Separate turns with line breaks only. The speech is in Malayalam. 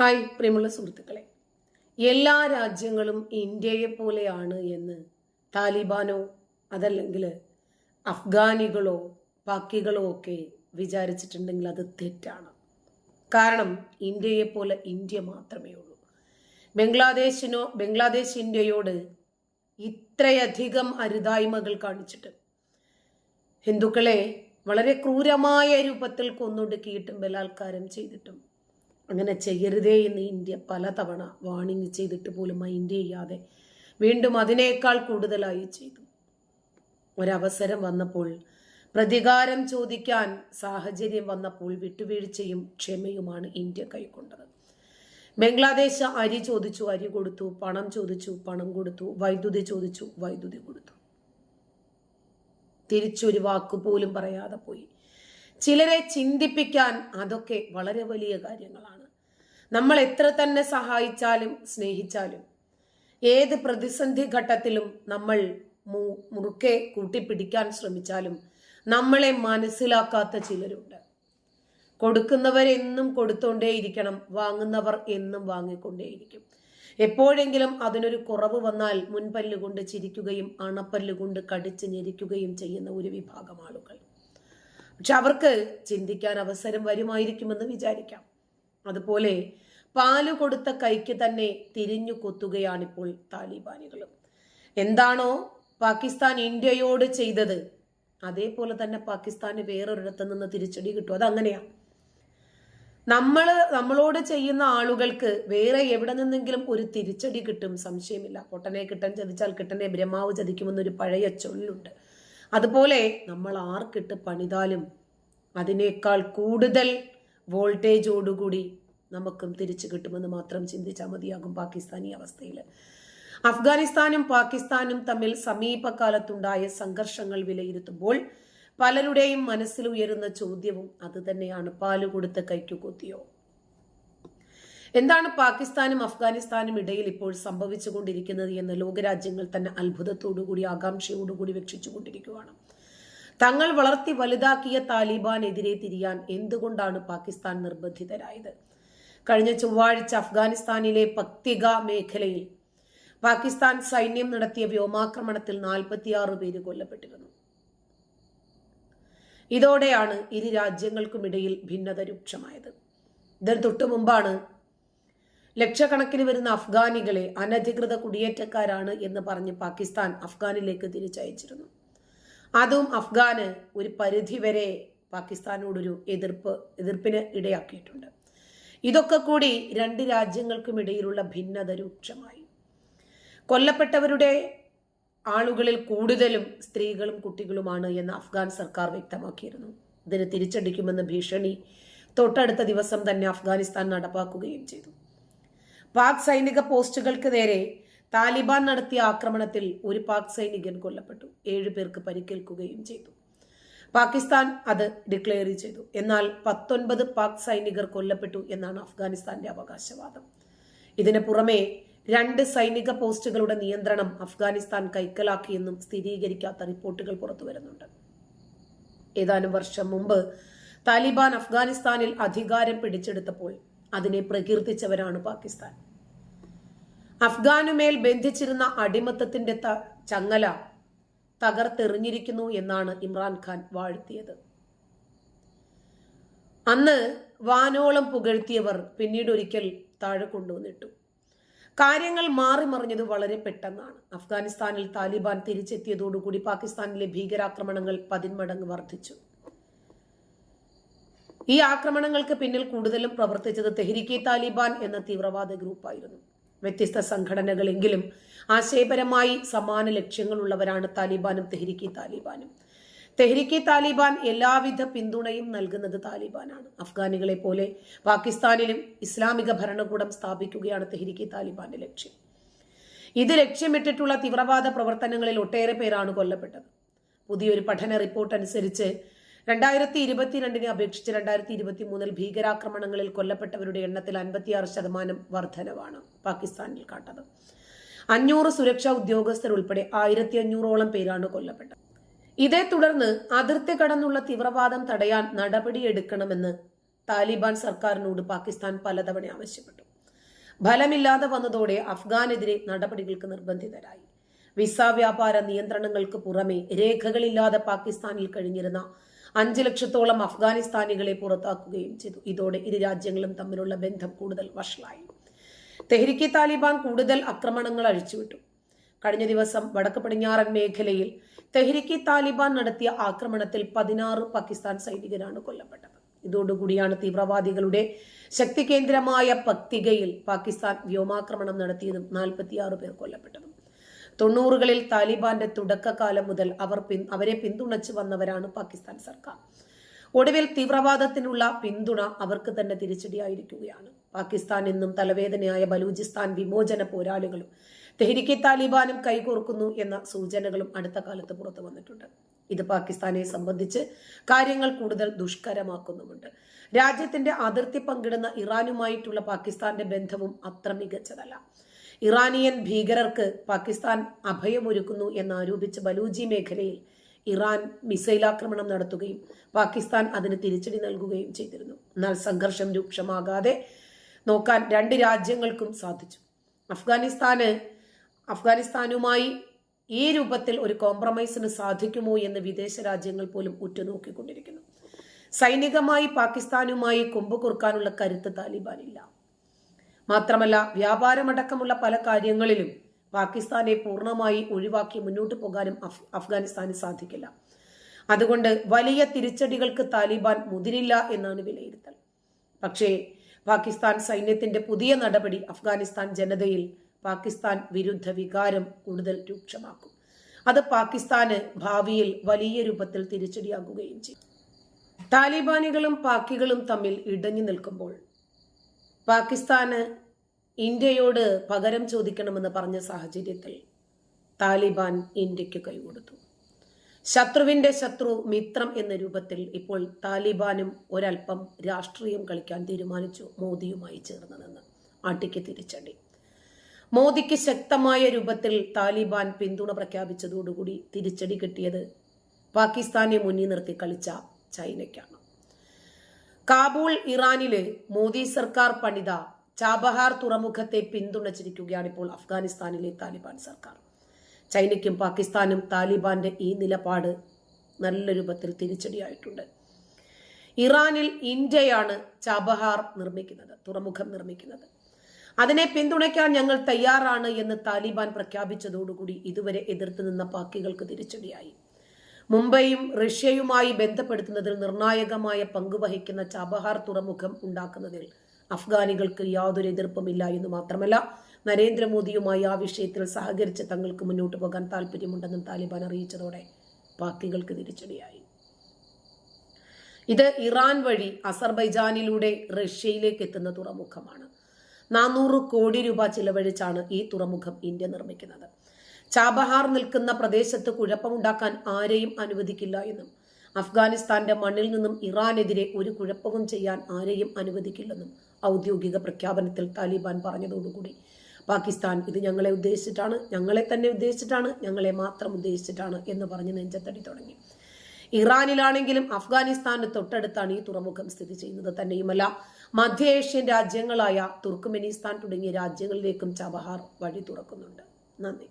ഹായ് പ്രിയമുള്ള സുഹൃത്തുക്കളെ. എല്ലാ രാജ്യങ്ങളും ഇന്ത്യയെ പോലെയാണ് എന്ന് താലിബാനോ അതല്ലെങ്കിൽ അഫ്ഗാനികളോ പാക്കികളോ ഒക്കെ വിചാരിച്ചിട്ടുണ്ടെങ്കിൽ അത് തെറ്റാണ്. കാരണം ഇന്ത്യയെ പോലെ ഇന്ത്യ മാത്രമേ ഉള്ളൂ. ബംഗ്ലാദേശിനോ ബംഗ്ലാദേശ് ഇന്ത്യയോട് ഇത്രയധികം അരുതായ്മകൾ കാണിച്ചിട്ട് ഹിന്ദുക്കളെ വളരെ ക്രൂരമായ രൂപത്തിൽ കൊന്നൊടുക്കിയിട്ടും ബലാത്കാരം ചെയ്തിട്ടും അങ്ങനെ ചെയ്യരുതേ എന്ന് ഇന്ത്യ പലതവണ വാണിംഗ് ചെയ്തിട്ട് പോലും മൈൻഡ് ചെയ്യാതെ വീണ്ടും അതിനേക്കാൾ കൂടുതലായി ചെയ്തു. ഒരവസരം വന്നപ്പോൾ പ്രതികാരം ചോദിക്കാൻ സാഹചര്യം വന്നപ്പോൾ വിട്ടുവീഴ്ചയും ക്ഷമയുമാണ് ഇന്ത്യ കൈക്കൊണ്ടത്. ബംഗ്ലാദേശ് അരി ചോദിച്ചു അരി കൊടുത്തു പണം ചോദിച്ചു പണം കൊടുത്തു വൈദ്യുതി ചോദിച്ചു വൈദ്യുതി കൊടുത്തു. തിരിച്ചൊരു വാക്ക് പോലും പറയാതെ പോയി. ചിലരെ ചിന്തിപ്പിക്കാൻ അതൊക്കെ വളരെ വലിയ കാര്യങ്ങളാണ്. നമ്മൾ എത്ര തന്നെ സഹായിച്ചാലും സ്നേഹിച്ചാലും ഏത് പ്രതിസന്ധി ഘട്ടത്തിലും നമ്മൾ മുറുക്കെ കൂട്ടിപ്പിടിക്കാൻ ശ്രമിച്ചാലും നമ്മളെ മനസ്സിലാക്കാത്ത ചിലരുണ്ട്. കൊടുക്കുന്നവരെന്നും കൊടുത്തോണ്ടേയിരിക്കണം വാങ്ങുന്നവർ എന്നും വാങ്ങിക്കൊണ്ടേയിരിക്കും. എപ്പോഴെങ്കിലും അതിനൊരു കുറവ് വന്നാൽ മുൻപല്ല് കൊണ്ട് ചിരിക്കുകയും അണപ്പല്ല് കൊണ്ട് കടിച്ച് ഞെരിക്കുകയും ചെയ്യുന്ന ഒരു വിഭാഗം ആളുകൾ. പക്ഷെ അവർക്ക് ചിന്തിക്കാൻ അവസരം വരുമായിരിക്കുമെന്ന് വിചാരിക്കാം. അതുപോലെ പാൽ കൊടുത്ത കൈക്ക് തന്നെ തിരിഞ്ഞു കൊത്തുകയാണിപ്പോൾ താലിബാനികളും. എന്താണോ പാകിസ്ഥാൻ ഇന്ത്യയോട് ചെയ്തത് അതേപോലെ തന്നെ പാകിസ്ഥാന് വേറൊരിടത്ത് നിന്ന് തിരിച്ചടി കിട്ടും. അതങ്ങനെയാണ് നമ്മൾ നമ്മളോട് ചെയ്യുന്ന ആളുകൾക്ക് വേറെ എവിടെ നിന്നെങ്കിലും ഒരു തിരിച്ചടി കിട്ടും സംശയമില്ല. പൊട്ടനെ കിട്ടൻ ചതിച്ചാൽ കിട്ടനെ ബ്രഹ്മാവ് ചതിക്കുമെന്നൊരു പഴയ ചൊല്ലുണ്ട്. അതുപോലെ നമ്മൾ ആർക്കിട്ട് പണിതാലും അതിനേക്കാൾ കൂടുതൽ വോൾട്ടേജോടുകൂടി നമുക്കും തിരിച്ചു കിട്ടുമെന്ന് മാത്രം ചിന്തിച്ചാൽ മതിയാകും പാകിസ്ഥാനി അവസ്ഥയിൽ അഫ്ഗാനിസ്ഥാനും പാകിസ്ഥാനും തമ്മിൽ സമീപകാലത്തുണ്ടായ സംഘർഷങ്ങൾ വിലയിരുത്തുമ്പോൾ പലരുടെയും മനസ്സിൽ ഉയരുന്ന ചോദ്യവും അത് തന്നെയാണ് പാൽ കൊടുത്ത കൈക്കു കൊത്തിയോ? എന്താണ് പാകിസ്ഥാനും അഫ്ഗാനിസ്ഥാനും ഇടയിൽ ഇപ്പോൾ സംഭവിച്ചുകൊണ്ടിരിക്കുന്നത് എന്ന് ലോകരാജ്യങ്ങൾ തന്നെ അത്ഭുതത്തോടുകൂടി ആകാംക്ഷയോടുകൂടി വീക്ഷിച്ചുകൊണ്ടിരിക്കുകയാണ്. തങ്ങൾ വളർത്തി വലുതാക്കിയ താലിബാനെതിരെ തിരിയാൻ എന്തുകൊണ്ടാണ് പാകിസ്ഥാൻ നിർബന്ധിതരായത്? കഴിഞ്ഞ ചൊവ്വാഴ്ച അഫ്ഗാനിസ്ഥാനിലെ പക്തിക മേഖലയിൽ പാകിസ്ഥാൻ സൈന്യം നടത്തിയ വ്യോമാക്രമണത്തിൽ നാൽപ്പത്തിയാറ് പേര് കൊല്ലപ്പെട്ടിരുന്നു. ഇതോടെയാണ് ഇരു രാജ്യങ്ങൾക്കുമിടയിൽ ഭിന്നത രൂക്ഷമായത്. ഇതിന് തൊട്ടു മുമ്പാണ് ലക്ഷക്കണക്കിന് വരുന്ന അഫ്ഗാനികളെ അനധികൃത കുടിയേറ്റക്കാരാണ് എന്ന് പറഞ്ഞ് പാകിസ്ഥാൻ അഫ്ഗാനിലേക്ക് തിരിച്ചയച്ചിരുന്നു. അതും അഫ്ഗാന് ഒരു പരിധിവരെ പാകിസ്ഥാനോടൊരു എതിർപ്പ് എതിർപ്പിന് ഇടയാക്കിയിട്ടുണ്ട്. ഇതൊക്കെ കൂടി രണ്ട് രാജ്യങ്ങൾക്കുമിടയിലുള്ള ഭിന്നത രൂക്ഷമായി. കൊല്ലപ്പെട്ടവരുടെ ആളുകളിൽ കൂടുതലും സ്ത്രീകളും കുട്ടികളുമാണ് എന്ന് അഫ്ഗാൻ സർക്കാർ വ്യക്തമാക്കിയിരുന്നു. ഇതിന് തിരിച്ചടിക്കുമെന്ന ഭീഷണി തൊട്ടടുത്ത ദിവസം തന്നെ അഫ്ഗാനിസ്ഥാൻ നടപ്പാക്കുകയും ചെയ്തു. പാക് സൈനിക പോസ്റ്റുകൾക്ക് നേരെ താലിബാൻ നടത്തിയ ആക്രമണത്തിൽ ഒരു പാക് സൈനികൻ കൊല്ലപ്പെട്ടു. ഏഴു പേർക്ക് പരിക്കേൽക്കുകയും ചെയ്തു. പാകിസ്ഥാൻ അത് ഡിക്ലെയർ ചെയ്തു. എന്നാൽ പത്തൊൻപത് പാക് സൈനികർ കൊല്ലപ്പെട്ടു എന്നാണ് അഫ്ഗാനിസ്ഥാന്റെ അവകാശവാദം. ഇതിന് പുറമെ രണ്ട് സൈനിക പോസ്റ്റുകളുടെ നിയന്ത്രണം അഫ്ഗാനിസ്ഥാൻ കൈക്കലാക്കിയെന്നും സ്ഥിരീകരിക്കാത്ത റിപ്പോർട്ടുകൾ പുറത്തു വരുന്നുണ്ട്. ഏതാനും വർഷം മുമ്പ് താലിബാൻ അഫ്ഗാനിസ്ഥാനിൽ അധികാരം പിടിച്ചെടുത്തപ്പോൾ അതിനെ പ്രകീർത്തിച്ചവരാണ് പാകിസ്ഥാൻ. അഫ്ഗാനുമേൽ ബന്ധിച്ചിരുന്ന അടിമത്തത്തിന്റെ ചങ്ങല തകർത്തെറിഞ്ഞിരിക്കുന്നു എന്നാണ് ഇമ്രാൻഖാൻ വാഴ്ത്തിയത്. അന്ന് വാനോളം പുകഴ്ത്തിയവർ പിന്നീട് ഒരിക്കൽ താഴെ കൊണ്ടുവന്നിട്ടു. കാര്യങ്ങൾ മാറി മറിഞ്ഞത് വളരെ പെട്ടെന്നാണ്. അഫ്ഗാനിസ്ഥാനിൽ താലിബാൻ തിരിച്ചെത്തിയതോടുകൂടി പാകിസ്ഥാനിലെ ഭീകരാക്രമണങ്ങൾ പതിന്മടങ്ങ് വർദ്ധിച്ചു. ഈ ആക്രമണങ്ങൾക്ക് പിന്നിൽ കൂടുതലും പ്രവർത്തിച്ചത് തെഹ്രിക്കെ താലിബാൻ എന്ന തീവ്രവാദ ഗ്രൂപ്പായിരുന്നു. വ്യത്യസ്ത സംഘടനകളെങ്കിലും ആശയപരമായി സമാന ലക്ഷ്യങ്ങളുള്ളവരാണ് താലിബാനും തെഹ്രിക്കി താലിബാനും. തെഹ്രിക്കി താലിബാൻ എല്ലാവിധ പിന്തുണയും നൽകുന്നത് താലിബാനാണ്. അഫ്ഗാനികളെ പോലെ പാകിസ്ഥാനിലും ഇസ്ലാമിക ഭരണകൂടം സ്ഥാപിക്കുകയാണ് തെഹ്രിക്കി താലിബാന്റെ ലക്ഷ്യം. ഇത് ലക്ഷ്യമിട്ടിട്ടുള്ള തീവ്രവാദ പ്രവർത്തനങ്ങളിൽ ഒട്ടേറെ പേരാണ് കൊല്ലപ്പെട്ടത്. പുതിയൊരു പഠന റിപ്പോർട്ട് അനുസരിച്ച് രണ്ടായിരത്തി ഇരുപത്തിരണ്ടിനെ അപേക്ഷിച്ച് രണ്ടായിരത്തി ഇരുപത്തി മൂന്നിൽ ഭീകരാക്രമണങ്ങളിൽ കൊല്ലപ്പെട്ടവരുടെ എണ്ണത്തിൽ അൻപത്തിയാറ് ശതമാനം വർധനവാണ് പാകിസ്ഥാനിൽ കണ്ടത് അഞ്ഞൂറ് സുരക്ഷാ ഉദ്യോഗസ്ഥർ ഉൾപ്പെടെ ആയിരത്തി അഞ്ഞൂറോളം പേരാണ് കൊല്ലപ്പെട്ടത്. ഇതേ തുടർന്ന് അതിർത്തി കടന്നുള്ള തീവ്രവാദം തടയാൻ നടപടിയെടുക്കണമെന്ന് താലിബാൻ സർക്കാരിനോട് പാകിസ്ഥാൻ പലതവണ ആവശ്യപ്പെട്ടു. ഫലമില്ലാതെ വന്നതോടെ അഫ്ഗാനെതിരെ നടപടികൾക്ക് നിർബന്ധിതരായി. വിസ വ്യാപാര നിയന്ത്രണങ്ങൾക്ക് പുറമെ രേഖകളില്ലാതെ പാകിസ്ഥാനിൽ കഴിഞ്ഞിരുന്ന അഞ്ച് ലക്ഷത്തോളം അഫ്ഗാനിസ്ഥാനികളെ പുറത്താക്കുകയും ചെയ്തു. ഇതോടെ ഇരു രാജ്യങ്ങളും തമ്മിലുള്ള ബന്ധം കൂടുതൽ വഷളായി. തെഹ്രിക്കെ താലിബാൻ കൂടുതൽ ആക്രമണങ്ങൾ അഴിച്ചുവിട്ടു. കഴിഞ്ഞ ദിവസം വടക്ക് പടിഞ്ഞാറൻ മേഖലയിൽ തെഹ്രിക്കെ താലിബാൻ നടത്തിയ ആക്രമണത്തിൽ പതിനാറ് പാകിസ്ഥാൻ സൈനികരാണ് കൊല്ലപ്പെട്ടത്. ഇതോടുകൂടിയാണ് തീവ്രവാദികളുടെ ശക്തി കേന്ദ്രമായ പക്തികയിൽ പാകിസ്ഥാൻ വ്യോമാക്രമണം നടത്തിയതും നാൽപ്പത്തിയാറ് പേർ കൊല്ലപ്പെട്ടതും. തൊണ്ണൂറുകളിൽ താലിബാന്റെ തുടക്കകാലം മുതൽ അവർ പിൻ അവരെ പിന്തുണച്ചു വന്നവരാണ് പാകിസ്ഥാൻ സർക്കാർ. ഒടുവിൽ തീവ്രവാദത്തിനുള്ള പിന്തുണ അവർക്ക് തന്നെ തിരിച്ചടിയായിരിക്കുകയാണ്. പാകിസ്ഥാൻ എന്നും തലവേദനയായ ബലൂചിസ്ഥാൻ വിമോചന പോരാളികളും തെഹരിക്കെ താലിബാനും കൈകോർക്കുന്നു എന്ന സൂചനകളും അടുത്ത കാലത്ത് പുറത്തു വന്നിട്ടുണ്ട്. ഇത് പാകിസ്ഥാനെ സംബന്ധിച്ച് കാര്യങ്ങൾ കൂടുതൽ ദുഷ്കരമാക്കുന്നുമുണ്ട്. രാജ്യത്തിന്റെ അതിർത്തി പങ്കിടുന്ന ഇറാനുമായിട്ടുള്ള പാകിസ്ഥാന്റെ ബന്ധവും അത്ര മികച്ചതല്ല. ഇറാനിയൻ ഭീകരർക്ക് പാകിസ്ഥാൻ അഭയമൊരുക്കുന്നു എന്നാരോപിച്ച് ബലൂജി മേഖലയിൽ ഇറാൻ മിസൈലാക്രമണം നടത്തുകയും പാകിസ്ഥാൻ അതിന് തിരിച്ചടി നൽകുകയും ചെയ്തിരുന്നു. എന്നാൽ സംഘർഷം രൂക്ഷമാകാതെ നോക്കാൻ രണ്ട് രാജ്യങ്ങൾക്കും സാധിച്ചു. അഫ്ഗാനിസ്ഥാന് അഫ്ഗാനിസ്ഥാനുമായി ഈ രൂപത്തിൽ ഒരു കോംപ്രമൈസിന് സാധിക്കുമോ എന്ന് വിദേശ രാജ്യങ്ങൾ പോലും ഉറ്റുനോക്കിക്കൊണ്ടിരിക്കുന്നു. സൈനികമായി പാകിസ്ഥാനുമായി കൊമ്പ് കുറുക്കാനുള്ള കരുത്ത് താലിബാനില്ല. മാത്രമല്ല വ്യാപാരമടക്കമുള്ള പല കാര്യങ്ങളിലും പാകിസ്ഥാനെ പൂർണമായി ഒഴിവാക്കി മുന്നോട്ട് പോകാനും അഫ് അഫ്ഗാനിസ്ഥാന് സാധിക്കില്ല. അതുകൊണ്ട് വലിയ തിരിച്ചടികൾക്ക് താലിബാൻ മുതിരില്ല എന്നാണ് വിലയിരുത്തൽ. പക്ഷേ പാകിസ്ഥാൻ സൈന്യത്തിന്റെ പുതിയ നടപടി അഫ്ഗാനിസ്ഥാൻ ജനതയിൽ പാകിസ്ഥാൻ വിരുദ്ധ വികാരം കൂടുതൽ രൂക്ഷമാക്കും. അത് പാകിസ്ഥാന് ഭാവിയിൽ വലിയ രൂപത്തിൽ തിരിച്ചടിയാകുകയും ചെയ്യും. താലിബാനികളും പാക്കികളും തമ്മിൽ ഇടഞ്ഞു നിൽക്കുമ്പോൾ പാകിസ്ഥാന് ഇന്ത്യയോട് പകരം ചോദിക്കണമെന്ന് പറഞ്ഞ സാഹചര്യത്തിൽ താലിബാൻ ഇന്ത്യയ്ക്ക് കൈകൊടുത്തു. ശത്രുവിന്റെ ശത്രു മിത്രം എന്ന രൂപത്തിൽ ഇപ്പോൾ താലിബാനും ഒരൽപ്പം രാഷ്ട്രീയം കളിക്കാൻ തീരുമാനിച്ചു മോദിയുമായി ചേർന്ന് നിന്ന് ആട്ടിക്ക് തിരിച്ചടി. മോദിക്ക് ശക്തമായ രൂപത്തിൽ താലിബാൻ പിന്തുണ പ്രഖ്യാപിച്ചതോടുകൂടി തിരിച്ചടി കിട്ടിയത് പാകിസ്ഥാനെ മുന്നിൽ നിർത്തി കളിച്ച ചൈനയ്ക്കാണ്. കാബൂൾ ഇറാനിലെ മോദി സർക്കാർ പണിത ചാബഹാർ തുറമുഖത്തെ പിന്തുണച്ചിരിക്കുകയാണ് ഇപ്പോൾ അഫ്ഗാനിസ്ഥാനിലെ താലിബാൻ സർക്കാർ. ചൈനയ്ക്കും പാകിസ്ഥാനും താലിബാന്റെ ഈ നിലപാട് നല്ല രൂപത്തിൽ തിരിച്ചടിയായിട്ടുണ്ട്. ഇറാനിൽ ഇന്ത്യയാണ് ചാബഹാർ നിർമ്മിക്കുന്നത് തുറമുഖം നിർമ്മിക്കുന്നത്. അതിനെ പിന്തുണയ്ക്കാൻ ഞങ്ങൾ തയ്യാറാണ് എന്ന് താലിബാൻ പ്രഖ്യാപിച്ചതോടുകൂടി ഇതുവരെ എതിർത്ത് നിന്ന പാക്കികൾക്ക് തിരിച്ചടിയായി. മുംബൈയും റഷ്യയുമായി ബന്ധപ്പെടുത്തുന്നതിൽ നിർണായകമായ പങ്കുവഹിക്കുന്ന ചാബഹാർ തുറമുഖം ഉണ്ടാക്കുന്നതിൽ അഫ്ഗാനികൾക്ക് യാതൊരു എതിർപ്പുമില്ല എന്ന് മാത്രമല്ല നരേന്ദ്രമോദിയുമായി ആ വിഷയത്തിൽ സഹകരിച്ച് തങ്ങൾക്ക് മുന്നോട്ട് പോകാൻ താല്പര്യമുണ്ടെന്നും താലിബാൻ അറിയിച്ചതോടെ പാക്കികൾക്ക് തിരിച്ചടിയായി. ഇത് ഇറാൻ വഴി അസർബൈജാനിലൂടെ റഷ്യയിലേക്ക് എത്തുന്ന തുറമുഖമാണ്. നാനൂറ് കോടി രൂപ ചിലവഴിച്ചാണ് ഈ തുറമുഖം ഇന്ത്യ നിർമ്മിക്കുന്നത്. ചാബഹാർ നിൽക്കുന്ന പ്രദേശത്ത് കുഴപ്പമുണ്ടാക്കാൻ ആരെയും അനുവദിക്കില്ല എന്നും അഫ്ഗാനിസ്ഥാന്റെ മണ്ണിൽ നിന്നും ഇറാനെതിരെ ഒരു കുഴപ്പവും ചെയ്യാൻ ആരെയും അനുവദിക്കില്ലെന്നും ഔദ്യോഗിക പ്രഖ്യാപനത്തിൽ താലിബാൻ പറഞ്ഞതോടുകൂടി. പാകിസ്ഥാൻ ഇത് ഞങ്ങളെ ഉദ്ദേശിച്ചിട്ടാണ് ഞങ്ങളെ തന്നെ ഉദ്ദേശിച്ചിട്ടാണ് ഞങ്ങളെ മാത്രം ഉദ്ദേശിച്ചിട്ടാണ് എന്ന് പറഞ്ഞ് നെഞ്ചത്തടി തുടങ്ങി. ഇറാനിലാണെങ്കിലും അഫ്ഗാനിസ്ഥാന് തൊട്ടടുത്താണ് ഈ തുറമുഖം സ്ഥിതി ചെയ്യുന്നത് തന്നെയുമല്ല. മധ്യ ഏഷ്യൻ രാജ്യങ്ങളായ തുർക്ക്മെനിസ്ഥാൻ തുടങ്ങിയ രാജ്യങ്ങളിലേക്കും ചബഹാർ വഴി തുറക്കുന്നുണ്ട്. നന്ദി.